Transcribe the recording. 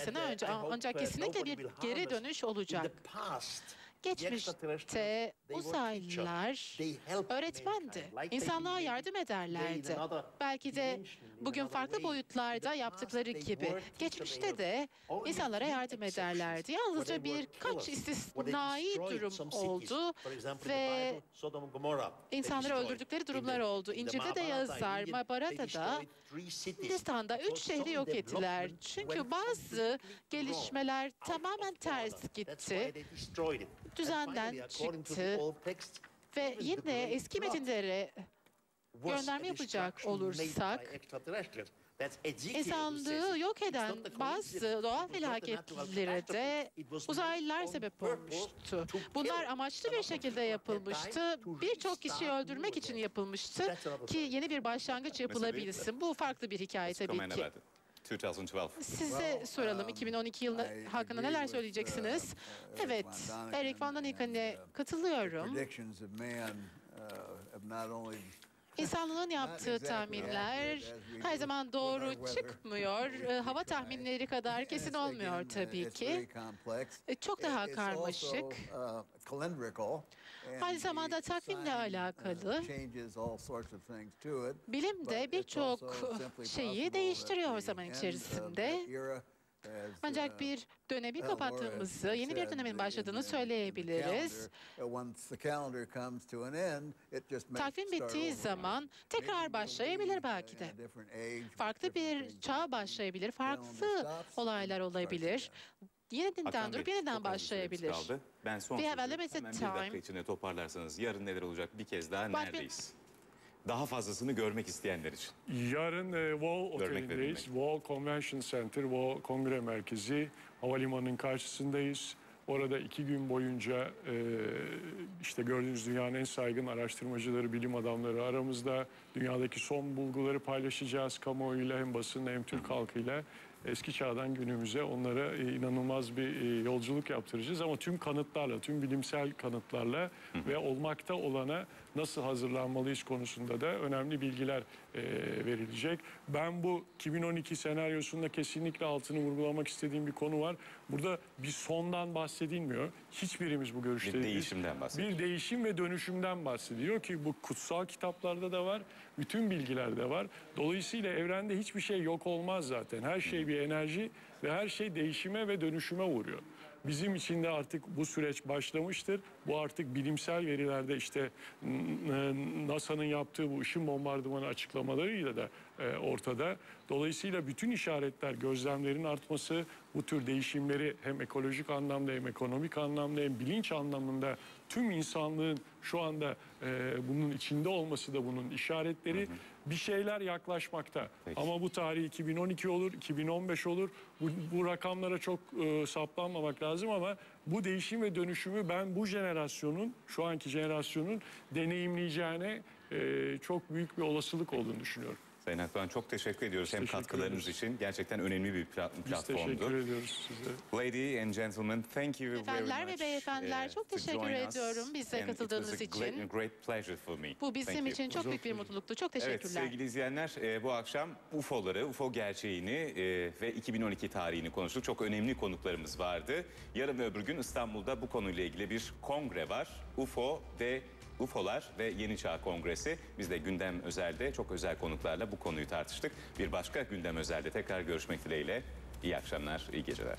sene uh, önce ancak uh, kesinlikle bir geri dönüş olacak. Geçmişte uzaylılar öğretmendi. İnsanlığa yardım ederlerdi. Belki de bugün farklı boyutlarda yaptıkları gibi geçmişte de insanlara yardım ederlerdi. Yalnızca birkaç istisnai durum oldu ve insanları öldürdükleri durumlar oldu. İncil'de de yazar, Mahabharata'da Hindistan'da üç şehri yok ettiler. Çünkü bazı gelişmeler tamamen ters gitti. Düzenden çıktı ve yine eski metinlere gönderme yapacak olursak insanlığı yok eden bazı doğal felaketlere de uzaylılar sebep olmuştu. Bunlar amaçlı bir şekilde yapılmıştı. Birçok kişiyi öldürmek için yapılmıştı ki yeni bir başlangıç yapılabilsin. Bu farklı bir hikaye tabii ki. About it. 2012. Size soralım 2012 yılı hakkında neler söyleyeceksiniz? Evet, Eric Van Daniken'e katılıyorum. predictions of man uh, have not only İnsanlığın yaptığı tahminler her zaman doğru çıkmıyor. Ee, Hava tahminleri kadar kesin olmuyor tabii ki. E, Çok daha karmaşık. Aynı zamanda takvimle alakalı. Bilim de birçok şeyi değiştiriyor zaman içerisinde. Ancak bir dönemi kapattığımızı, yeni bir dönemin başladığını söyleyebiliriz. Takvim bittiği zaman tekrar başlayabilir belki de. Farklı bir çağ başlayabilir, farklı olaylar olabilir. Yeniden Hakan durup Bey, yeniden başlayabilir. kaldı. Ben son sözü hemen bir dakika içinde toparlarsanız yarın neler olacak bir kez daha But neredeyiz? Daha fazlasını görmek isteyenler için. Yarın e, Wall Görmek Oteli'ndeyiz. Wall Convention Center, Wall Kongre Merkezi. Havalimanının karşısındayız. Orada iki gün boyunca e, işte gördüğünüz dünyanın en saygın araştırmacıları, bilim adamları aramızda. Dünyadaki son bulguları paylaşacağız kamuoyuyla hem basınla hem Türk halkıyla. Eski çağdan günümüze onlara e, inanılmaz bir e, yolculuk yaptıracağız. Ama tüm kanıtlarla, tüm bilimsel kanıtlarla ve olmakta olana nasıl hazırlanmalıyız konusunda da önemli bilgiler e, verilecek. Ben bu 2012 senaryosunda kesinlikle altını vurgulamak istediğim bir konu var. Burada bir sondan bahsedilmiyor. Hiçbirimiz bu görüşte Bir değişimden bahsediyor. Bir değişim ve dönüşümden bahsediyor ki bu kutsal kitaplarda da var, bütün bilgilerde var. Dolayısıyla evrende hiçbir şey yok olmaz zaten. Her şey bir enerji ve her şey değişime ve dönüşüme uğruyor. Bizim için de artık bu süreç başlamıştır. Bu artık bilimsel verilerde işte NASA'nın yaptığı bu ışın bombardımanı açıklamalarıyla da e, ortada. Dolayısıyla bütün işaretler, gözlemlerin artması bu tür değişimleri hem ekolojik anlamda hem ekonomik anlamda hem bilinç anlamında tüm insanlığın şu anda e, bunun içinde olması da bunun işaretleri bir şeyler yaklaşmakta. Peki. Ama bu tarih 2012 olur, 2015 olur. Bu, bu rakamlara çok e, saplanmamak lazım ama bu değişim ve dönüşümü ben bu jenerasyonun, şu anki jenerasyonun deneyimleyeceğine e, çok büyük bir olasılık olduğunu düşünüyorum. Sayın Akdoğan çok teşekkür ediyoruz hem teşekkür katkılarınız ederiz. için. Gerçekten önemli bir pla- Biz platformdu. teşekkür ediyoruz size. Lady and gentlemen, thank you very Efendiler ve much. beyefendiler, uh, çok teşekkür ediyorum bize And katıldığınız a için. Great, great pleasure for me. Bu bizim Thank you. için çok büyük bir mutluluktu. Çok Evet teşekkürler. sevgili izleyenler e, bu akşam UFO'ları, UFO gerçeğini e, ve 2012 tarihini konuştuk. Çok önemli konuklarımız vardı. Yarın ve öbür gün İstanbul'da bu konuyla ilgili bir kongre var. UFO ve UFO'lar ve Yeni Çağ Kongresi. Biz de gündem özelde çok özel konuklarla bu konuyu tartıştık. Bir başka gündem özelde tekrar görüşmek dileğiyle. İyi akşamlar, iyi geceler.